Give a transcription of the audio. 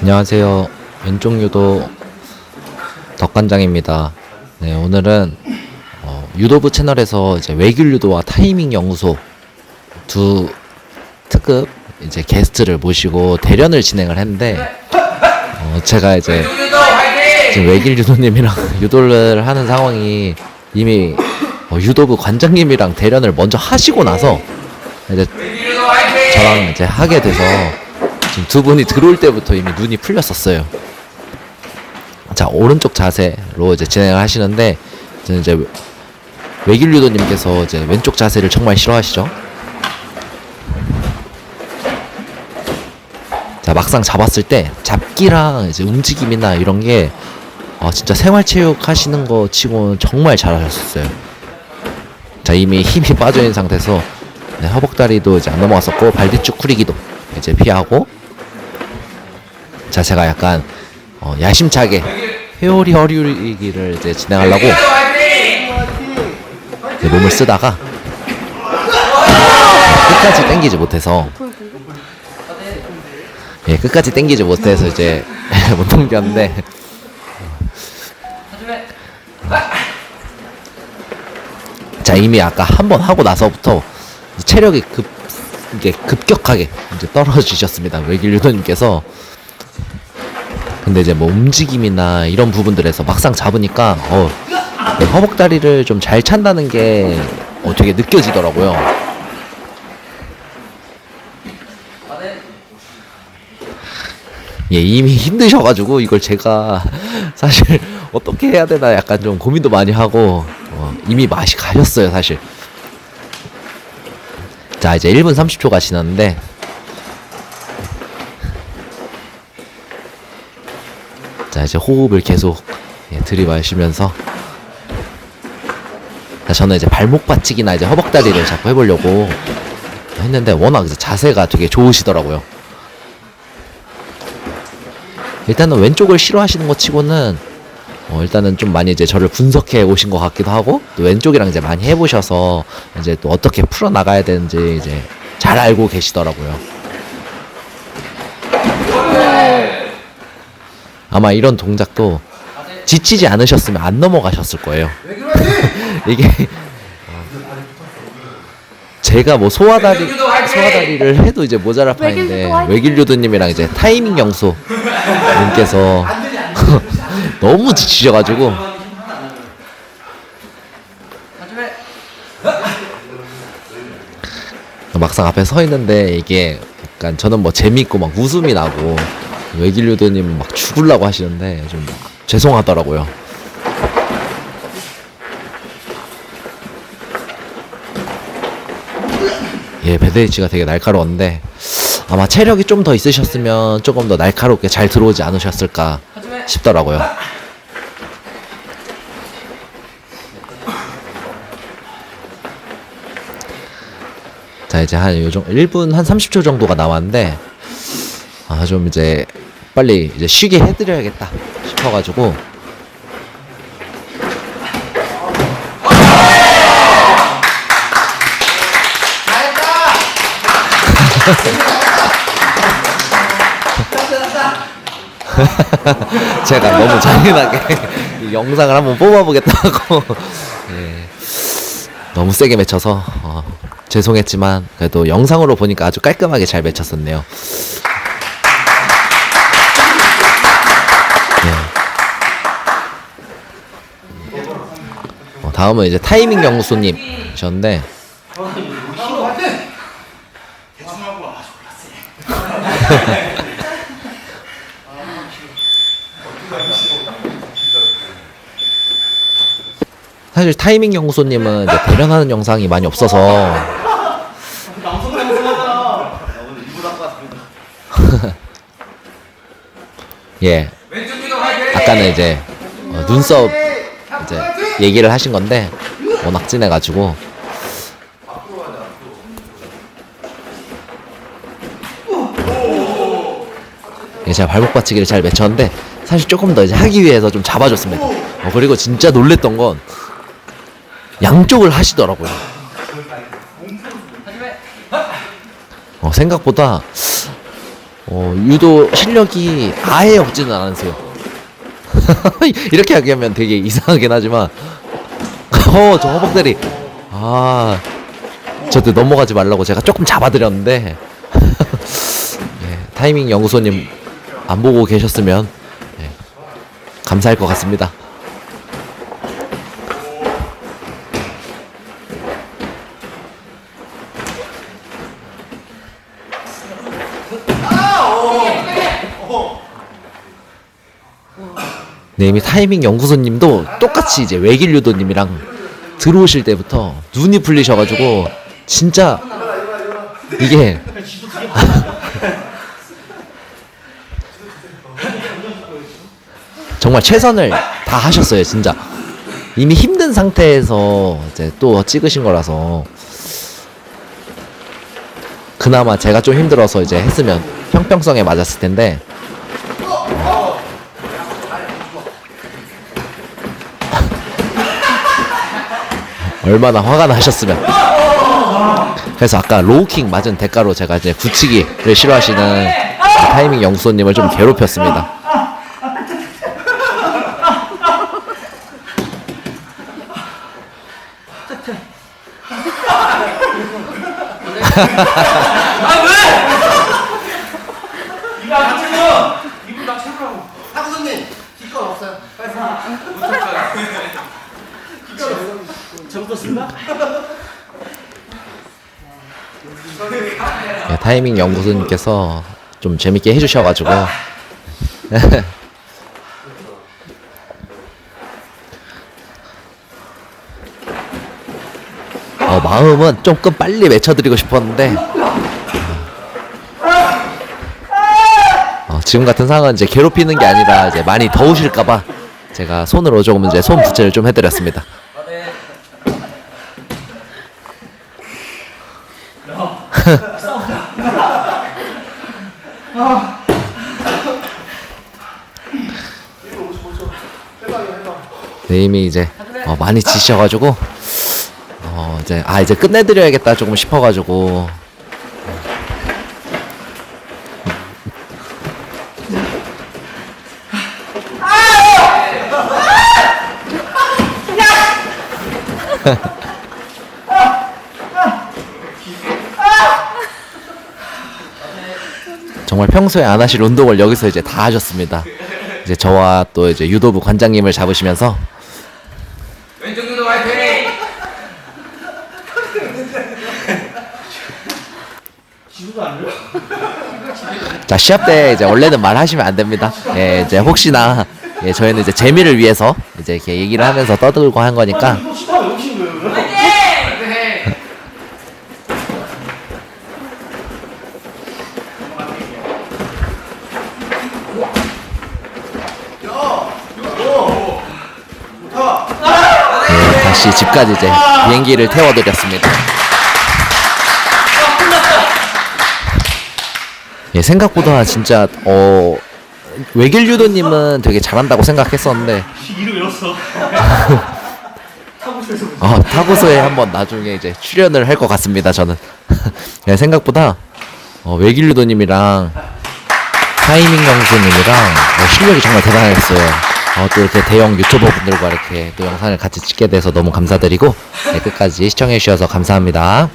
안녕하세요. 왼쪽 유도 덕관장입니다. 네, 오늘은 어, 유도부 채널에서 이제 외길 유도와 타이밍 연구소 두 특급 이제 게스트를 모시고 대련을 진행을 했는데 어, 제가 이제 지금 외길 유도님이랑 유도를 하는 상황이 이미 어, 유도부 관장님이랑 대련을 먼저 하시고 나서 이제 저랑 이제 하게 돼서 지금 두 분이 들어올 때부터 이미 눈이 풀렸었어요. 자 오른쪽 자세로 이제 진행을 하시는데 저는 이제 외길 유도님께서 이제 왼쪽 자세를 정말 싫어하시죠. 자 막상 잡았을 때 잡기랑 이제 움직임이나 이런 게 아, 진짜 생활체육 하시는 거 치고는 정말 잘하셨어요. 자 이미 힘이 빠져 있는 상태에서 네, 허벅다리도 이제 안 넘어갔었고 발 뒤쪽 쿠리기도 이제 피하고 자 제가 약간 어, 야심차게 회오리 허리기를 이제 진행하려고 이제 몸을 쓰다가 끝까지 당기지 못해서 예 끝까지 당기지 못해서 이제 못 당겼는데. 자 이미 아까 한 번 하고 나서부터 체력이 급 이게 급격하게 이제 떨어지셨습니다 외길 유도님께서 근데 이제 뭐 움직임이나 이런 부분들에서 막상 잡으니까 어이 허벅다리를 좀 잘 찬다는 게 어, 되게 느껴지더라고요. 예, 이미 힘드셔가지고 이걸 제가 사실 어떻게 해야 되나 약간 좀 고민도 많이 하고 어, 이미 맛이 가셨어요 사실. 자 이제 1분 30초가 지났는데 자 이제 호흡을 계속 예, 들이마시면서 자 저는 이제 발목 받치기나 이제 허벅다리를 자꾸 해보려고 했는데 워낙 이제 자세가 되게 좋으시더라고요. 일단은 왼쪽을 싫어하시는 것 치고는 어, 일단은 좀 많이 이제 저를 분석해 오신 것 같기도 하고 또 왼쪽이랑 이제 많이 해보셔서 이제 또 어떻게 풀어 나가야 되는지 이제 잘 알고 계시더라고요. 아마 이런 동작도 지치지 않으셨으면 안 넘어가셨을 거예요. 이게 어, 제가 뭐 소화다리 소화다리를 해도 이제 모자랄 판인데 외길 유도님이랑 이제 타이밍 영수 님께서 너무 지치셔가지고. 막상 앞에 서 있는데 이게 약간 저는 뭐 재밌고 막 웃음이 나고 외길 유도님 막 죽을라고 하시는데 좀 죄송하더라고요. 예, 베데리치가 되게 날카로웠는데 아마 체력이 좀 더 있으셨으면 조금 더 날카롭게 잘 들어오지 않으셨을까 싶더라고요. 자 이제 한 요정 1분 한 30초 정도가 남았는데 아 좀 이제 빨리 이제 쉬게 해드려야겠다 싶어가지고. 제가 너무 잔인하게 이 영상을 한번 뽑아보겠다고. 예, 너무 세게 맺혀서 어, 죄송했지만 그래도 영상으로 보니까 아주 깔끔하게 잘 맺혔었네요. 다음은 이제 타이밍 연구소님이셨는데. 사실 타이밍 연구소님은 이제 대련하는 영상이 많이 없어서. 예. 아까는 이제 어, 눈썹 이제 얘기를 하신 건데 워낙 진해가지고 예, 제가 발목 받치기를 잘 맺혔는데 사실 조금 더 이제 하기 위해서 좀 잡아줬습니다. 어, 그리고 진짜 놀랬던 건 양쪽을 하시더라고요. 어, 생각보다 어, 유도 실력이 아예 없지는 않으세요. 이렇게 하면 되게 이상하긴 하지만, 어, 저 허벅다리. 아, 저도 넘어가지 말라고 제가 조금 잡아드렸는데, 예, 타이밍 연구소님 안 보고 계셨으면, 예, 감사할 것 같습니다. 네, 이미 타이밍 연구소님도 똑같이 이제 외길 유도님이랑 들어오실 때부터 눈이 풀리셔가지고 진짜 이게 정말 최선을 다 하셨어요, 진짜. 이미 힘든 상태에서 이제 또 찍으신 거라서 그나마 제가 좀 힘들어서 이제 했으면 형평성에 맞았을 텐데 얼마나 화가 나셨으면. 그래서 아까 로우킥 맞은 대가로 제가 이제 굳히기를 싫어하시는 타이밍 영수님을 좀 괴롭혔습니다. 이거 안 챙겨! 이분 다 챙겨라고. 탁구선님 기권 없어요. 빨리 잘못했습니다. 네, 타이밍 연구소님께서 좀 재밌게 해주셔가지고 어, 마음은 조금 빨리 외쳐드리고 싶었는데 어, 지금 같은 상황은 이제 괴롭히는 게 아니라 이제 많이 더우실까봐 제가 손으로 조금 이제 손 부채를 좀 해드렸습니다. 네, 이미 이제 어, 많이 지셔가지고 어 이제 아 이제 끝내드려야겠다 조금 싶어가지고 정말 평소에 안 하실 운동을 여기서 이제 다 하셨습니다. 이제 저와 또 이제 유도부 관장님을 잡으시면서 왼쪽 유도 화이팅! 지우가 안 돼요? 자 시합 때 이제 원래는 말하시면 안 됩니다. 예 이제 혹시나 예 저희는 이제 재미를 위해서 이제 이렇게 얘기를 하면서 떠들고 한 거니까? 예, 다시 집까지 이제 비행기를 태워드렸습니다. 예 생각보다 진짜 어 외길 유도님은 되게 잘한다고 생각했었는데 이름 외웠어. 타고쇼에서 어, 타고소에 한번 나중에 이제 출연을 할 것 같습니다. 저는 예, 생각보다 어, 외길루도님이랑 타이밍 영수님이랑 어, 실력이 정말 대단했어요. 어, 또 이렇게 대형 유튜버 분들과 이렇게 또 영상을 같이 찍게 돼서 너무 감사드리고 네, 끝까지 시청해 주셔서 감사합니다.